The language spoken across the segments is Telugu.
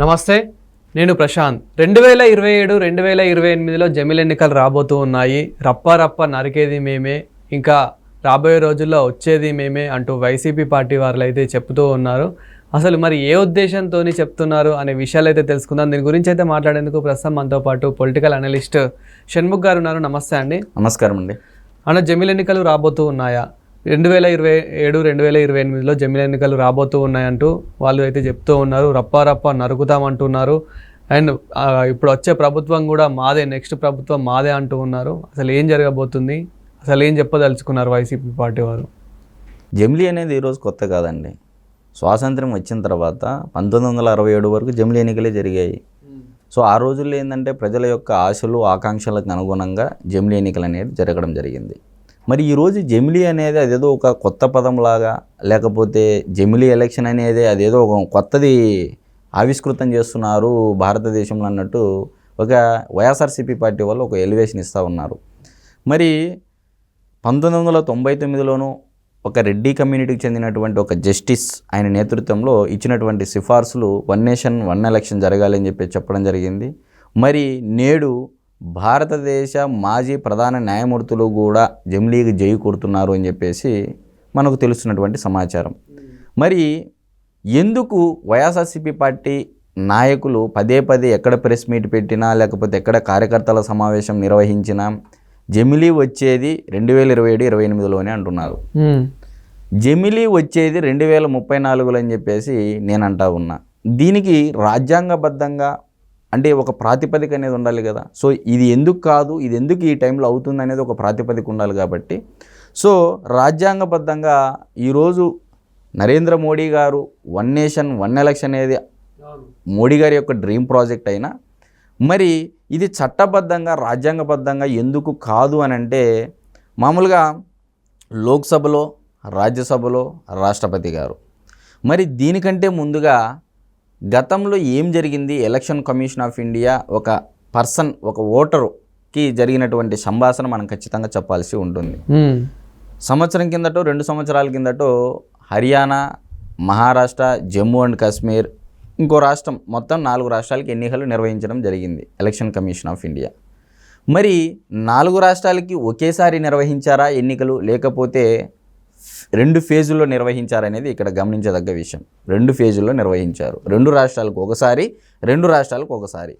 నమస్తే నేను ప్రశాంత్. రెండు వేల ఇరవై ఏడు రెండు వేల ఇరవై ఎనిమిదిలో జమిల్ ఎన్నికలు రాబోతూ ఉన్నాయి. రప్ప రప్ప నరికేది మేమే ఇంకా రాబోయే రోజుల్లో వచ్చేది మేమే అంటూ వైసీపీ పార్టీ వారు అయితే చెప్తూ ఉన్నారు. అసలు మరి ఏ ఉద్దేశంతో చెప్తున్నారు అనే విషయాలు అయితే తెలుసుకుందాం. దీని గురించి అయితే మాట్లాడేందుకు ప్రస్తుతం మనతో పాటు పొలిటికల్ అనలిస్ట్ షణ్ముఖ్ గారు ఉన్నారు. నమస్తే అండి. నమస్కారం అండి. అన్న జమిల్ ఎన్నికలు రాబోతూ ఉన్నాయా? రెండు వేల ఇరవై ఏడు రెండు వేల ఇరవై ఎనిమిదిలో జమిల్ ఎన్నికలు రాబోతూ ఉన్నాయంటూ వాళ్ళు అయితే చెప్తూ ఉన్నారు. రప్ప రప్ప నరుకుతామంటున్నారు. అండ్ ఇప్పుడు వచ్చే ప్రభుత్వం కూడా మాదే నెక్స్ట్ ప్రభుత్వం మాదే అంటూ ఉన్నారు. అసలు ఏం జరగబోతుంది? అసలు ఏం చెప్పదలుచుకున్నారు వైసీపీ పార్టీ వారు? జమిలీ అనేది ఈరోజు కొత్త కాదండి. స్వాతంత్రం వచ్చిన తర్వాత పంతొమ్మిది వందల అరవై ఏడు వరకు జమిలీ ఎన్నికలే జరిగాయి. సో ఆ రోజుల్లో ఏంటంటే ప్రజల యొక్క ఆశలు ఆకాంక్షలకు అనుగుణంగా జమిలీ ఎన్నికలు అనేది జరగడం జరిగింది. మరి ఈరోజు జమిలీ అనేది అదేదో ఒక కొత్త పదంలాగా లేకపోతే జమిలీ ఎలక్షన్ అనేది అదేదో ఒక కొత్తది ఆవిష్కృతం చేస్తున్నారు భారతదేశంలో అన్నట్టు ఒక వైఎస్ఆర్సీపీ పార్టీ వాళ్ళు ఒక ఎలివేషన్ ఇస్తూ ఉన్నారు. మరి పంతొమ్మిది వందల తొంభై తొమ్మిదిలోనూ ఒక రెడ్డి కమ్యూనిటీకి చెందినటువంటి ఒక జస్టిస్ ఆయన నేతృత్వంలో ఇచ్చినటువంటి సిఫార్సులు వన్ నేషన్ వన్ ఎలక్షన్ జరగాలని చెప్పి చెప్పడం జరిగింది. మరి నేడు భారతదేశ మాజీ ప్రధాన న్యాయమూర్తులు కూడా జమ్లీకి జై కొడుతున్నారు అని చెప్పేసి మనకు తెలుస్తున్నటువంటి సమాచారం. మరి ఎందుకు వైఎస్ఆర్సీపీ పార్టీ నాయకులు పదే పదే ఎక్కడ ప్రెస్ మీట్ పెట్టినా లేకపోతే ఎక్కడ కార్యకర్తల సమావేశం నిర్వహించినా జమిలీ వచ్చేది రెండు వేల ఇరవై ఏడు ఇరవై ఎనిమిదిలోనే అంటున్నారు. జమిలీ వచ్చేది రెండు వేల ముప్పై నాలుగులో అని చెప్పేసి నేను అంటా ఉన్నా. దీనికి రాజ్యాంగబద్ధంగా అంటే ఒక ప్రాతిపదిక అనేది ఉండాలి కదా. సో ఇది ఎందుకు కాదు ఇది ఎందుకు ఈ టైంలో అవుతుంది అనేది ఒక ప్రాతిపదిక ఉండాలి కాబట్టి. సో రాజ్యాంగబద్ధంగా ఈరోజు నరేంద్ర మోడీ గారు వన్ నేషన్ వన్ ఎలక్షన్ అనేది మోడీ గారి యొక్క డ్రీమ్ ప్రాజెక్ట్ అయినా మరి ఇది చట్టబద్ధంగా రాజ్యాంగబద్ధంగా ఎందుకు కాదు అని అంటే మామూలుగా లోక్సభలో రాజ్యసభలో రాష్ట్రపతి గారు. మరి దీనికంటే ముందుగా గతంలో ఏం జరిగింది? ఎలక్షన్ కమిషన్ ఆఫ్ ఇండియా ఒక పర్సన్ ఒక ఓటరుకి జరిగినటువంటి సంభాషణ మనం ఖచ్చితంగా చెప్పాల్సి ఉంటుంది. సంవత్సరం కిందటో రెండు సంవత్సరాల కిందటో హర్యానా మహారాష్ట్ర జమ్మూ అండ్ కాశ్మీర్ ఇంకో రాష్ట్రం మొత్తం నాలుగు రాష్ట్రాలకి ఎన్నికలు నిర్వహించడం జరిగింది ఎలక్షన్ కమిషన్ ఆఫ్ ఇండియా. మరి నాలుగు రాష్ట్రాలకి ఒకేసారి నిర్వహించారా ఎన్నికలు? లేకపోతే రెండు ఫేజుల్లో నిర్వహించారనేది ఇక్కడ గమనించదగ్గ విషయం. రెండు ఫేజుల్లో నిర్వహించారు. రెండు రాష్ట్రాలకు ఒకసారి రెండు రాష్ట్రాలకు ఒకసారి.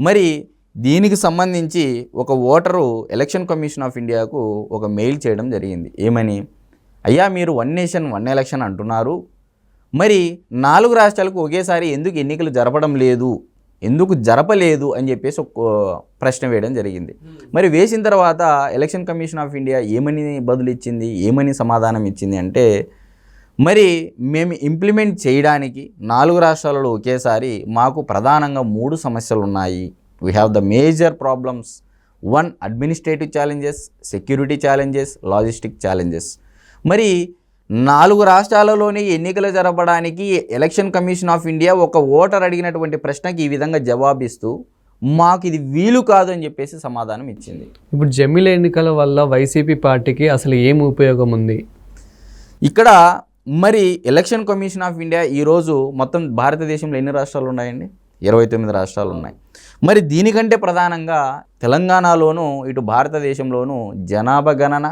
మరి దీనికి సంబంధించి ఒక ఓటరు ఎలక్షన్ కమిషన్ ఆఫ్ ఇండియాకు ఒక మెయిల్ చేయడం జరిగింది. ఏమని? అయ్యా మీరు వన్ నేషన్ వన్ ఎలక్షన్ అంటున్నారు. మరి నాలుగు రాష్ట్రాలకు ఒకేసారి ఎందుకు ఎన్నికలు జరపడం లేదు? ఎందుకు జరపలేదు అని చెప్పేసి ఒక ప్రశ్న వేయడం జరిగింది. మరి వేసిన తర్వాత ఎలక్షన్ కమిషన్ ఆఫ్ ఇండియా ఏమని బదులు ఇచ్చింది ఏమని సమాధానం ఇచ్చింది అంటే మరి మేము ఇంప్లిమెంట్ చేయడానికి నాలుగు రాష్ట్రాలలో ఒకేసారి మాకు ప్రధానంగా మూడు సమస్యలు ఉన్నాయి we have the major problems one administrative challenges security challenges logistic challenges మరి నాలుగు రాష్ట్రాలలోని ఎన్నికలు జరపడానికి ఎలక్షన్ కమిషన్ ఆఫ్ ఇండియా ఒక ఓటర్ అడిగినటువంటి ప్రశ్నకి ఈ విధంగా జవాబిస్తూ మాకు ఇది వీలు కాదు అని చెప్పేసి సమాధానం ఇచ్చింది. ఇప్పుడు జమిల్ ఎన్నికల వల్ల వైసీపీ పార్టీకి అసలు ఏం ఉపయోగం ఉంది? ఇక్కడ మరి ఎలక్షన్ కమిషన్ ఆఫ్ ఇండియా ఈరోజు మొత్తం భారతదేశంలో ఎన్ని రాష్ట్రాలు ఉన్నాయండి? ఇరవై తొమ్మిది రాష్ట్రాలు ఉన్నాయి. మరి దీనికంటే ప్రధానంగా తెలంగాణలోను ఇటు భారతదేశంలోను జనాభా గణన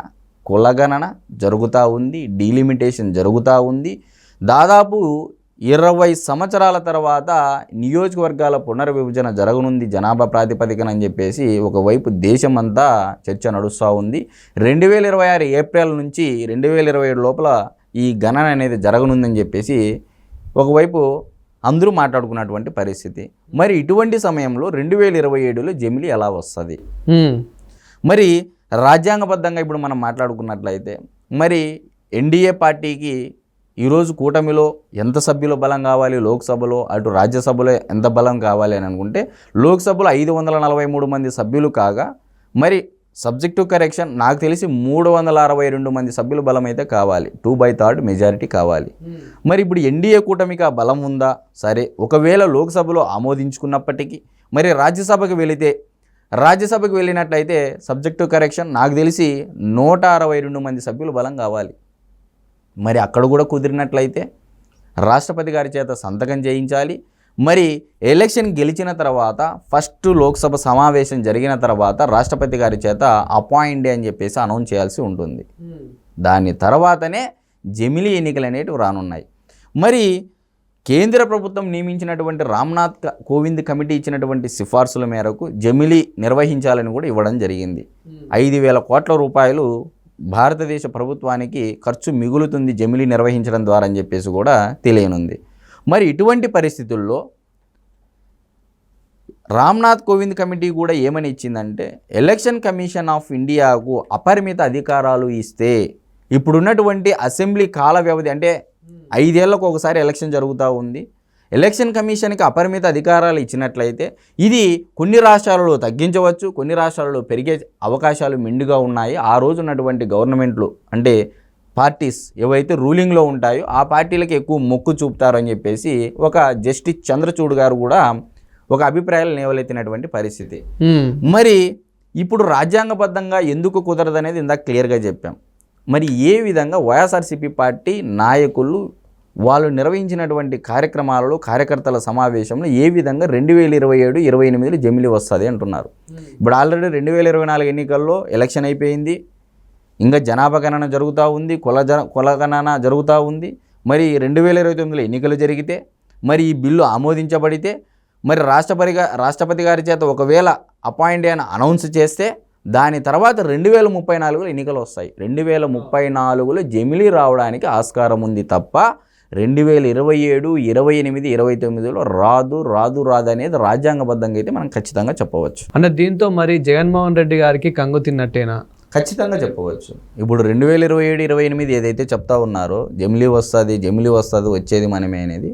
కులగణన జరుగుతూ ఉంది డీలిమిటేషన్ జరుగుతూ ఉంది. దాదాపు ఇరవై సంవత్సరాల తర్వాత నియోజకవర్గాల పునర్విభజన జరగనుంది జనాభా ప్రాతిపదికన అని చెప్పేసి ఒకవైపు దేశమంతా చర్చ నడుస్తూ ఉంది. రెండు వేల ఇరవై ఆరు ఏప్రిల్ నుంచి రెండు వేల ఇరవై ఏడు లోపల ఈ గణన అనేది జరగనుందని చెప్పేసి ఒకవైపు అందరూ మాట్లాడుకున్నటువంటి పరిస్థితి. మరి ఇటువంటి సమయంలో రెండు వేల ఇరవై ఏడులో జమిలి ఎలా వస్తుంది. మరి రాజ్యాంగబద్ధంగా ఇప్పుడు మనం మాట్లాడుకున్నట్లయితే మరి ఎన్డీఏ పార్టీకి ఈరోజు కూటమిలో ఎంత సభ్యుల బలం కావాలి? లోక్సభలో అటు రాజ్యసభలో ఎంత బలం కావాలి అని అనుకుంటే లోక్సభలో ఐదు వందల నలభై మూడు మంది సభ్యులు కాగా మరి సబ్జెక్టు కరెక్షన్ నాకు తెలిసి మూడు వందల అరవై రెండు మంది సభ్యుల బలం అయితే కావాలి. టూ బై థర్డ్ మెజారిటీ కావాలి. మరి ఇప్పుడు ఎన్డీఏ కూటమికి ఆ బలం ఉందా? సరే ఒకవేళ లోక్సభలో ఆమోదించుకున్నప్పటికీ మరి రాజ్యసభకు వెళితే రాజ్యసభకు వెళ్ళినట్లయితే సబ్జెక్టు కరెక్షన్ నాకు తెలిసి నూట అరవై రెండు మంది సభ్యులు బలం కావాలి. మరి అక్కడ కూడా కుదిరినట్లయితే రాష్ట్రపతి గారి చేత సంతకం చేయించాలి. మరి ఎలక్షన్ గెలిచిన తర్వాత ఫస్ట్ లోక్సభ సమావేశం జరిగిన తర్వాత రాష్ట్రపతి గారి చేత అపాయింట్ అని చెప్పేసి అనౌన్స్ చేయాల్సి ఉంటుంది. దాని తర్వాతనే జమిలీ ఎన్నికలు అనేటివి రానున్నాయి. మరి కేంద్ర ప్రభుత్వం నియమించినటువంటి రామ్నాథ్ కోవింద్ కమిటీ ఇచ్చినటువంటి సిఫార్సుల మేరకు జమిలీ నిర్వహించాలని కూడా ఇవ్వడం జరిగింది. ఐదు వేల కోట్ల రూపాయలు భారతదేశ ప్రభుత్వానికి ఖర్చు మిగులుతుంది జమిలీ నిర్వహించడం ద్వారా అని చెప్పేసి కూడా తెలియనుంది. మరి ఇటువంటి పరిస్థితుల్లో రామ్నాథ్ కోవింద్ కమిటీ కూడా ఏమని ఇచ్చిందంటే ఎలక్షన్ కమిషన్ ఆఫ్ ఇండియాకు అపరిమిత అధికారాలు ఇస్తే ఇప్పుడున్నటువంటి అసెంబ్లీ కాల వ్యవధి అంటే ఐదేళ్ళకు ఒకసారి ఎలక్షన్ జరుగుతూ ఉంది. ఎలక్షన్ కమిషన్కి అపరిమిత అధికారాలు ఇచ్చినట్లయితే ఇది కొన్ని రాష్ట్రాలలో తగ్గించవచ్చు కొన్ని రాష్ట్రాలలో పెరిగే అవకాశాలు మెండుగా ఉన్నాయి. ఆ రోజు ఉన్నటువంటి గవర్నమెంట్లు అంటే పార్టీస్ ఏవైతే రూలింగ్లో ఉంటాయో ఆ పార్టీలకు ఎక్కువ మొక్కు చూపుతారు అని చెప్పేసి ఒక జస్టిస్ చంద్రచూడ్ గారు కూడా ఒక అభిప్రాయాలు లేవలెత్తినటువంటి పరిస్థితి. మరి ఇప్పుడు రాజ్యాంగబద్ధంగా ఎందుకు కుదరదనేది ఇందాక క్లియర్గా చెప్పాం. మరి ఏ విధంగా వైఎస్ఆర్సీపీ పార్టీ నాయకులు వాళ్ళు నిర్వహించినటువంటి కార్యక్రమాలలో కార్యకర్తల సమావేశంలో ఏ విధంగా రెండు వేల ఇరవై ఏడు ఇరవై ఎనిమిదిలో జమిలి వస్తుంది అంటున్నారు. ఇప్పుడు ఆల్రెడీ రెండు వేల ఇరవై నాలుగు ఎన్నికల్లో ఎలక్షన్ అయిపోయింది. ఇంకా జనాభా గణన జరుగుతూ ఉంది కుల జన కుల గణన జరుగుతూ ఉంది. మరి రెండు వేల ఇరవై తొమ్మిదిలో ఎన్నికలు జరిగితే మరి ఈ బిల్లు ఆమోదించబడితే మరి రాష్ట్రపతిగా రాష్ట్రపతి గారి చేత ఒకవేళ అపాయింట్ అయిన అనౌన్స్ చేస్తే దాని తర్వాత రెండు వేల ముప్పై నాలుగులో ఎన్నికలు వస్తాయి. రెండు వేల ముప్పై నాలుగులో జమిలీ రావడానికి ఆస్కారం ఉంది తప్ప రెండు వేల ఇరవై ఏడు ఇరవై ఎనిమిది ఇరవై తొమ్మిదిలో రాదు రాదు రాదు అనేది రాజ్యాంగబద్ధంగా అయితే మనం ఖచ్చితంగా చెప్పవచ్చు. అంటే దీంతో మరి జగన్మోహన్ రెడ్డి గారికి కంగు తిన్నట్టేనా? ఖచ్చితంగా చెప్పవచ్చు. ఇప్పుడు రెండు వేల ఇరవై ఏడు ఇరవై ఎనిమిది ఏదైతే చెప్తా ఉన్నారో జమిలీ వస్తుంది జమిలీ వస్తుంది వచ్చేది మనమే అనేది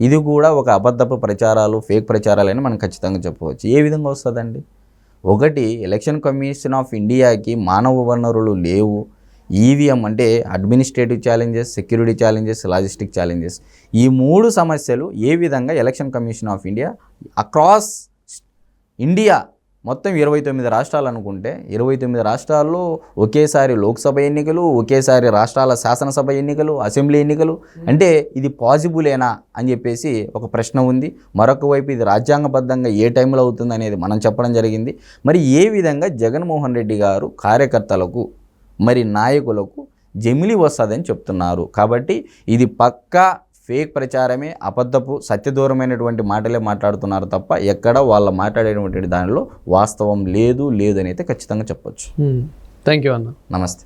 ఇది కూడా ఒక అబద్ధపు ప్రచారాలు ఫేక్ ప్రచారాలు అని మనం ఖచ్చితంగా చెప్పవచ్చు. ఏ విధంగా వస్తుందండి? ఒకటి ఎలక్షన్ కమిషన్ ఆఫ్ ఇండియాకి మానవ వనరులు లేవు ఈవీఎం అంటే administrative challenges security challenges logistic challenges. ఈ మూడు సమస్యలు ఏ విధంగా election commission of India across India మొత్తం ఇరవై తొమ్మిది రాష్ట్రాలు అనుకుంటే ఇరవై తొమ్మిది రాష్ట్రాల్లో ఒకేసారి లోక్సభ ఎన్నికలు ఒకేసారి రాష్ట్రాల శాసనసభ ఎన్నికలు అసెంబ్లీ ఎన్నికలు. అంటే ఇది పాసిబులేనా అని చెప్పేసి ఒక ప్రశ్న ఉంది. మరొక వైపు ఇది రాజ్యాంగబద్ధంగా ఏ టైంలో అవుతుంది అనేది మనం చెప్పడం జరిగింది. మరి ఏ విధంగా జగన్మోహన్ రెడ్డి గారు కార్యకర్తలకు మరి నాయకులకు జమిలి వస్తుందని చెప్తున్నారు. కాబట్టి ఇది పక్కా ఫేక్ ప్రచారమే అబద్ధపు సత్యదూరమైనటువంటి మాటలే మాట్లాడుతున్నారు తప్ప ఎక్కడ వాళ్ళ మాట్లాడేటువంటి దానిలో వాస్తవం లేదు లేదు అని అయితే ఖచ్చితంగా చెప్పొచ్చు. థ్యాంక్ యూ అన్న నమస్తే.